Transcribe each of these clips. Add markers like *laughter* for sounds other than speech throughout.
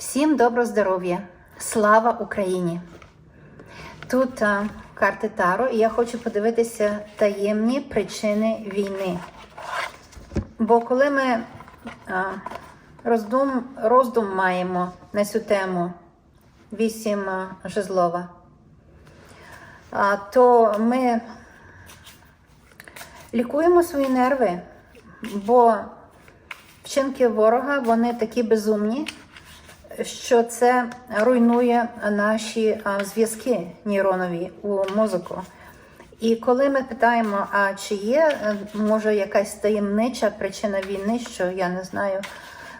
Всім доброго здоров'я! Слава Україні! Тут а, карти Таро, і я хочу подивитися таємні причини війни. Бо коли ми а, роздум, роздум маємо на цю тему вісім жезлова, а, то ми лікуємо свої нерви, бо вчинки ворога вони такі безумні, що це руйнує наші зв'язки нейронові у мозку. І коли ми питаємо, а чи є е, може якась таємнича причина війни, що я не знаю,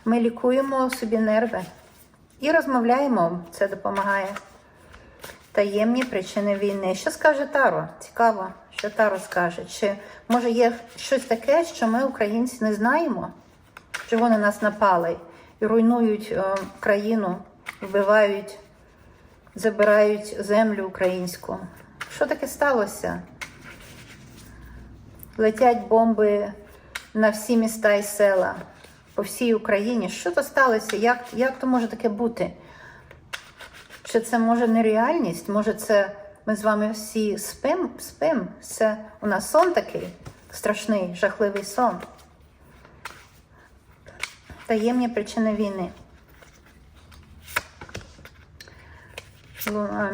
ми лікуємо собі нерви і розмовляємо, це допомагає. Таємні причини війни. Що скаже Таро? Цікаво, що Таро скаже. Чи може є щось таке, що ми, українці, не знаємо? Чого на нас напали руйнують е, країну, вбивають, забирають землю українську. Що таке сталося? Летять бомби на всі міста і села по всій Україні. Що то сталося? Як, як то може таке бути? Чи це може нереальність? Може, це ми з вами всі спим? спим? Це у нас сон такий страшний, жахливий сон. Таємні причини війни.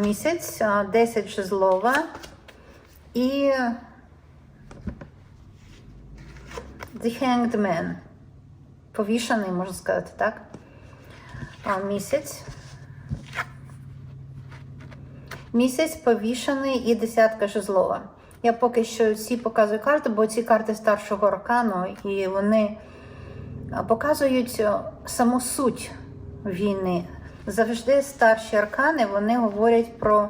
Місяць, 10 жезлова і The Hanged Man. Повішаний, можна сказати, так? Місяць. Місяць повішаний і десятка жезлова. Я поки що всі показую карти, бо ці карти старшого аркану, і вони показують а, саму суть війни. Завжди старші аркани вони говорять про,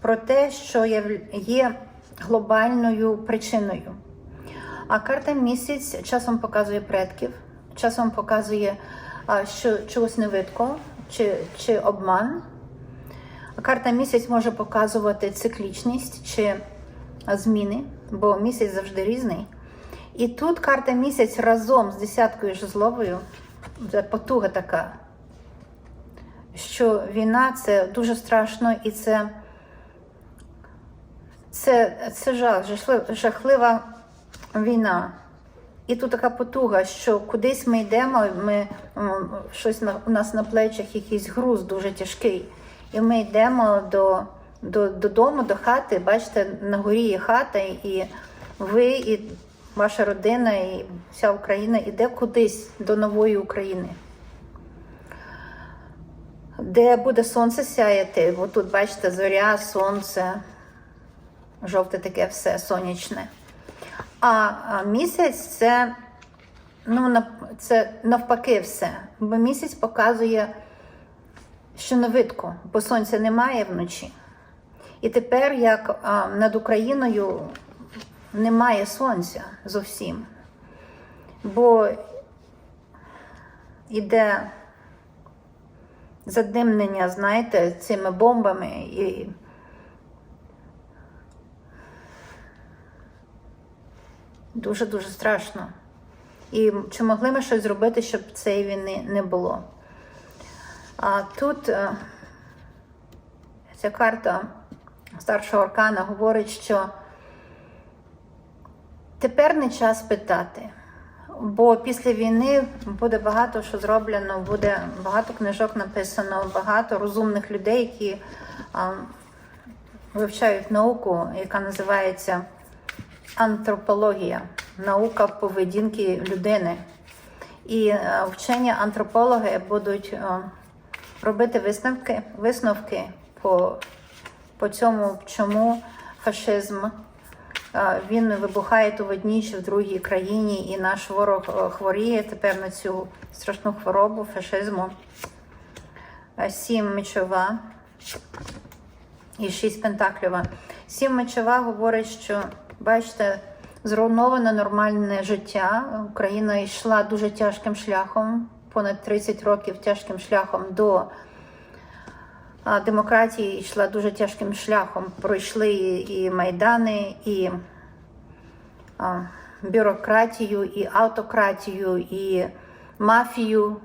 про те, що є, глобальною причиною. А карта місяць часом показує предків, часом показує, що чогось не видко, чи, чи обман. Карта місяць може показувати циклічність чи зміни, бо місяць завжди різний. І тут карта місяць разом з десяткою жезловою, потуга така, що війна це дуже страшно і це, це, це жах, жахлива війна. І тут така потуга, що кудись ми йдемо, ми щось на у нас на плечах якийсь груз дуже тяжкий. І ми йдемо до, до, додому, до хати. Бачите, на горі є хата, і ви, і ваша родина, і вся Україна йде кудись до нової України. Де буде сонце сяяти, бо тут, бачите, зоря, сонце, жовте таке все сонячне. А, місяць це, ну, це навпаки все. Бо місяць показує, що на видку, бо сонця немає вночі. І тепер, як над Україною немає сонця зовсім, бо іде задимнення, знаєте, цими бомбами і. Дуже-дуже страшно. І чи могли ми щось зробити, щоб цієї війни не було? А тут е, ця карта старшого аркана говорить, що тепер не час питати. Бо після війни буде багато що зроблено, буде багато книжок написано, багато розумних людей, які а, вивчають науку, яка називається антропологія, наука поведінки людини. І е, вчені антропологи будуть е, робити висновки, висновки по, по цьому, чому фашизм він вибухає то в одній чи в другій країні, і наш ворог е, хворіє тепер на цю страшну хворобу фашизму. Сім мечова і шість пентаклєва. Сім мечова говорить, що бачите, зруйноване нормальне життя. Україна йшла дуже тяжким шляхом, понад 30 років тяжким шляхом до демократії йшла дуже тяжким шляхом. Пройшли і, майдани, і бюрократію, і автократію, і мафію,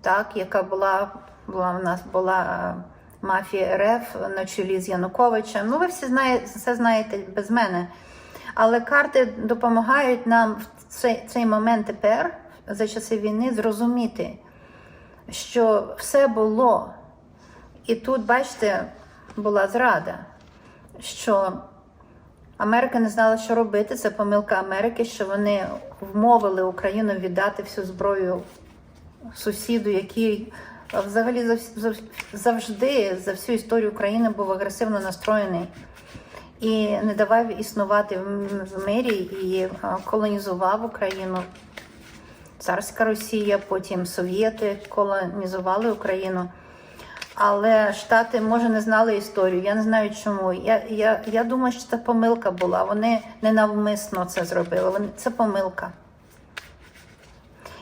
так, яка була була в нас була мафія РФ на чолі з Януковичем. Ну, ви всі знаєте, все знаєте без мене. Але карти допомагають нам в цей, цей момент тепер, за часи війни, зрозуміти, що все було. І тут, бачите, була зрада, що Америка не знала, що робити. Це помилка Америки, що вони вмовили Україну віддати всю зброю сусіду, який взагалі зав- зав- завжди за всю історію України був агресивно настроєний і не давав існувати в мирі і колонізував Україну. Царська Росія, потім Совєти колонізували Україну. Але Штати, може, не знали історію. Я не знаю чому. Я, я, я думаю, що це помилка була. Вони ненавмисно це зробили. Вони, це помилка.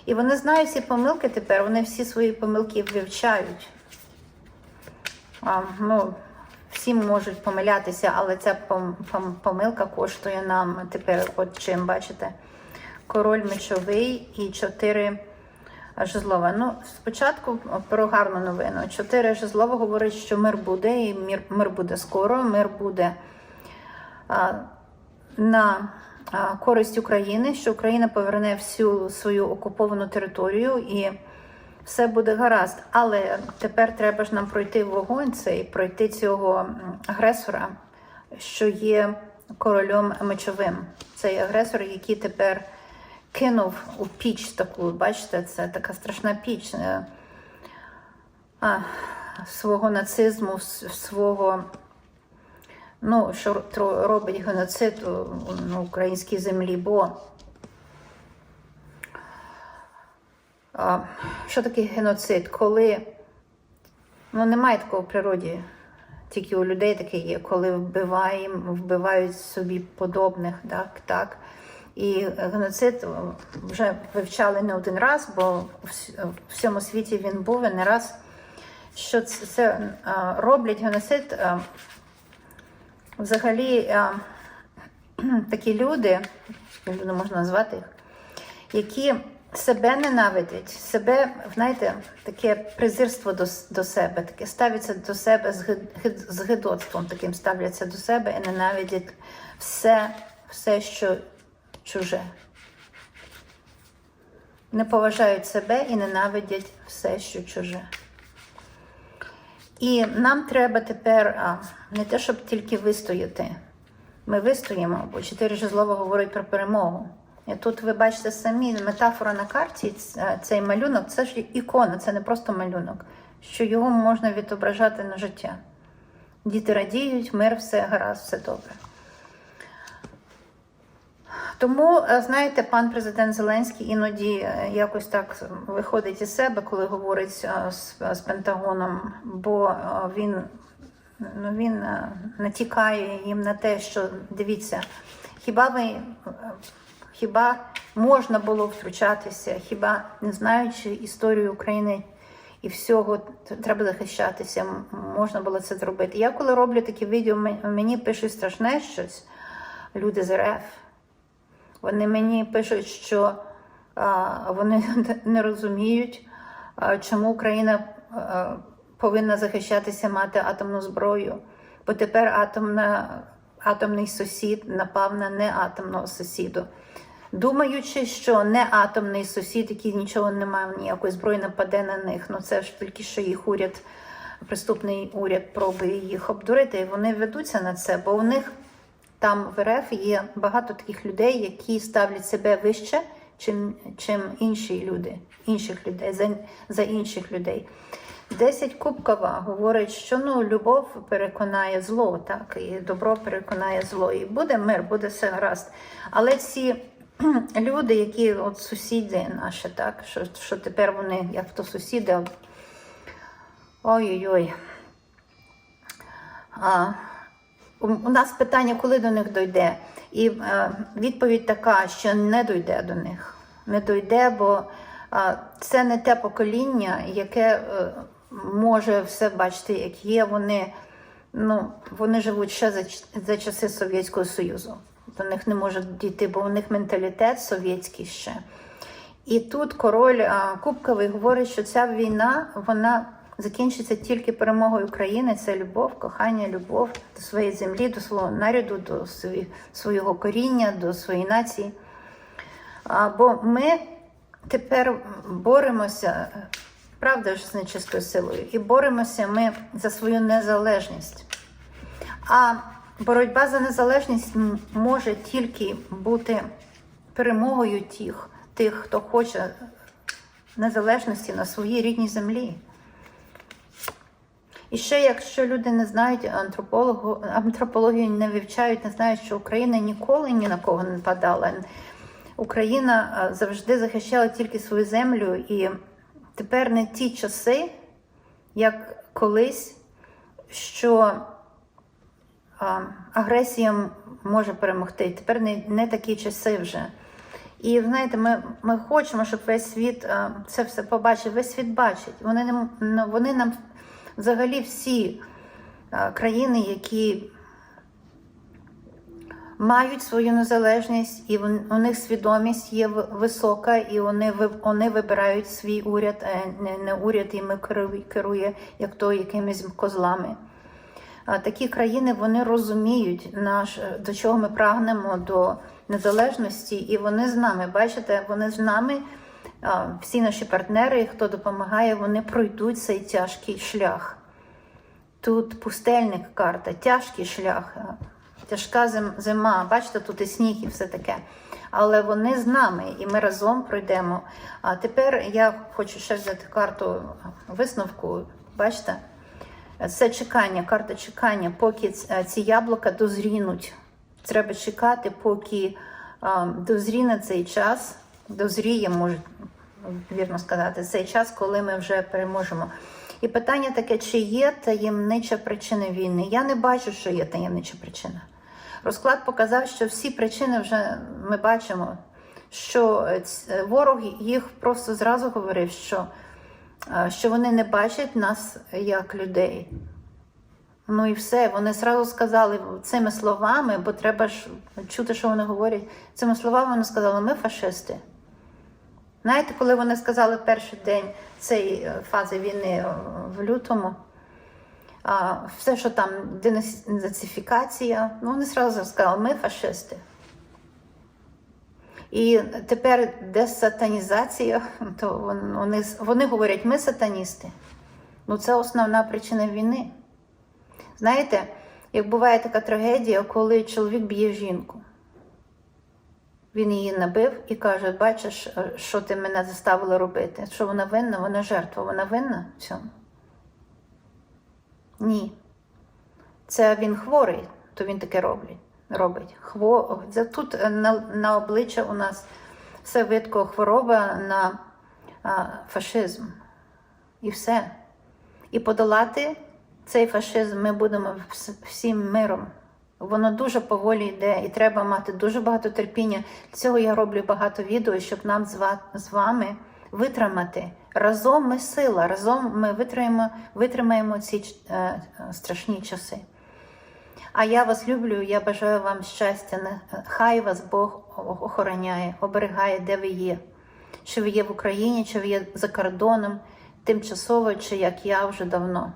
І вони знають ці помилки тепер, вони всі свої помилки вивчають. А, ну, всі можуть помилятися, але ця пом- пом- помилка коштує нам тепер, от чим, бачите, король мечовий і чотири жезлова. Ну, спочатку про гарну новину. Чотири жезлова говорить, що мир буде, і мир, мир буде скоро, мир буде а, на а, користь України, що Україна поверне всю свою окуповану територію і все буде гаразд. Але тепер треба ж нам пройти вогонь цей, пройти цього агресора, що є королем мечовим. Цей агресор, який тепер кинув у піч таку, бачите, це така страшна піч. е, А, свого нацизму, свого ну, що робить геноцид на українській землі, бо а, що таке геноцид? Коли ну, немає такого в природі, тільки у людей таке є, коли вбиваємо, вбивають собі подобних, так, так. І геноцид вже вивчали не один раз, бо в всьому світі він був і не раз. Що це, це роблять геноцид взагалі *clears throat* такі люди, люди можна назвати їх, які себе ненавидять, себе, знаєте, таке презирство до, до себе, таке ставляться до себе з, з гидоцтвом, таким ставляться до себе і ненавидять все, все, що чуже. Не поважають себе і ненавидять все, що чуже. І нам треба тепер не те, щоб тільки вистояти. Ми вистоїмо, бо чотири жезлова говорить про перемогу. І тут ви бачите самі метафора на карті, цей малюнок це ж ікона, це не просто малюнок, що його можна відображати на життя. Діти радіють, мир, все гаразд, все добре. Тому, е, знаєте, пан президент Зеленський іноді е, якось так виходить із себе, коли говорить е, з, з Пентагоном, бо він, ну, він натякає їм на те, що дивіться, хіба ви. Хіба можна було втручатися, хіба не знаючи історію України і всього треба захищатися, можна було це зробити. Я коли роблю такі відео, мені пишуть страшне щось, люди з РФ. Вони мені пишуть, що вони *laughs* не розуміють, чому Україна повинна захищатися мати атомну зброю. Бо тепер атомна, атомний сусід напав на неатомного сусіду. Думаючи, що не атомний сусід, який нічого не мав ніякої зброї, нападе на них. Ну це ж тільки що їх уряд, преступний уряд пробує їх обдурити, і вони ведуться на це, бо у них там в РФ є багато таких людей, які ставлять себе вище, чим, чим інші люди, інших людей, за, за інших людей. Десять кубкова говорить, що ну любов переконає зло, так, і добро переконає зло. І буде мир, буде все гаразд. Але ці *clears throat* люди, які от сусіди наші, так, що, що тепер вони, як то сусіди, ой-ой-ой. А, у нас питання, коли до них дойде. І е, відповідь така, що не дойде до них. Не дойде, бо е, це не те покоління, яке е, може все бачити, як є. Вони, ну, вони живуть ще за, за часи Совєтського Союзу. До них не можуть дійти, бо у них менталітет совєтський ще. І тут король Кубковий говорить, що ця війна вона закінчиться тільки перемогою України. Це любов, кохання, любов до своєї землі, до свого народу, до свого коріння, до своєї нації. Бо ми тепер боремося, правда ж з нечистою силою, і боремося ми за свою незалежність. А боротьба за незалежність може тільки бути перемогою тих, тих, хто хоче незалежності на своїй рідній землі. І ще, якщо люди не знають антропологу, антропологію не вивчають, не знають, що Україна ніколи ні на кого не нападала. Україна завжди захищала тільки свою землю, і тепер не ті часи, як колись, що агресія може перемогти. Тепер не, не такі часи вже. І знаєте, ми, ми хочемо, щоб весь світ це все побачив. Весь світ бачить. Вони, не, ну, вони нам взагалі всі країни, які мають свою незалежність, і у них свідомість є висока, і вони, вони вибирають свій уряд, а не, уряд іми керує, керує як то якимись козлами. Такі країни вони розуміють наш до чого ми прагнемо до незалежності, і вони з нами. Бачите, вони з нами. Всі наші партнери, хто допомагає, вони пройдуть цей тяжкий шлях. Тут пустельник карта, тяжкий шлях, тяжка зима. Bачите, тут і сніг, і все таке. Але вони з нами, і ми разом пройдемо. А тепер я хочу ще взяти карту висновку. Бачите? Це чекання, карта чекання, поки ці яблука дозрінуть. Треба чекати, поки дозріне цей час, дозріє, може вірно сказати, цей час, коли ми вже переможемо. І питання таке: чи є таємнича причина війни? Я не бачу, що є таємнича причина. Розклад показав, що всі причини вже ми бачимо, що е, ворог їх просто зразу говорив, що що вони не бачать нас як людей. Ну і все. Вони зразу сказали цими словами, бо треба ж чути, що вони говорять. Цими словами вони сказали, ми фашисти. Знаєте, коли вони сказали перший день цієї е, фази війни е, в лютому, все, що там денацифікація, ну вони зразу сказали, ми фашисти. І тепер десатанізація, *laughs* то вони, вони говорять, ми сатаністи. Ну це основна причина війни. Знаєте, як буває така трагедія, коли чоловік б'є жінку. Він її набив і каже: бачиш, е, що ти мене заставила робити? Що вона винна, вона жертва, вона винна в цьому? Ні. Це він хворий, то він таке робить. робить. Хво... це Тут е, на, на обличчя у нас все видко хвороба на а, фашизм. І все. І подолати цей фашизм ми будемо всім миром. Воно дуже поволі йде, і треба мати дуже багато терпіння. Цього я роблю багато відео, щоб нам з вами витримати. Разом ми сила, разом ми витримаємо, витримаємо ці е, страшні часи. А я вас люблю, я бажаю вам щастя. Хай вас Бог охороняє, оберігає, де ви є. Чи ви є в Україні, чи ви є за кордоном, тимчасово, чи як я вже давно.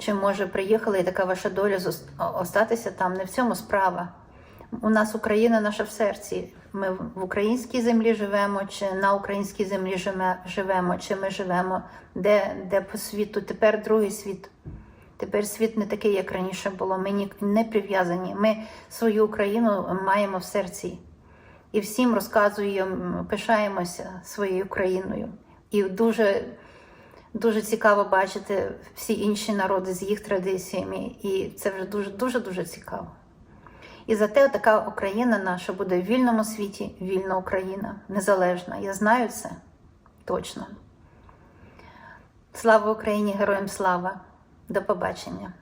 Чи може приїхали і така ваша доля остатися там? Не в цьому справа. У нас Україна наша в серці. Ми в українській землі живемо, чи на українській землі живемо, чи ми живемо де, де по світу. Тепер другий світ. Тепер світ не такий, як раніше було. Ми не прив'язані. Ми свою Україну маємо в серці. І всім розказуємо, пишаємося своєю країною. І дуже, дуже цікаво бачити всі інші народи з їх традиціями. І це вже дуже, дуже, дуже цікаво. І зате така Україна наша буде в вільному світі, вільна Україна, незалежна. Я знаю це точно. Слава Україні, героям слава! До побачення!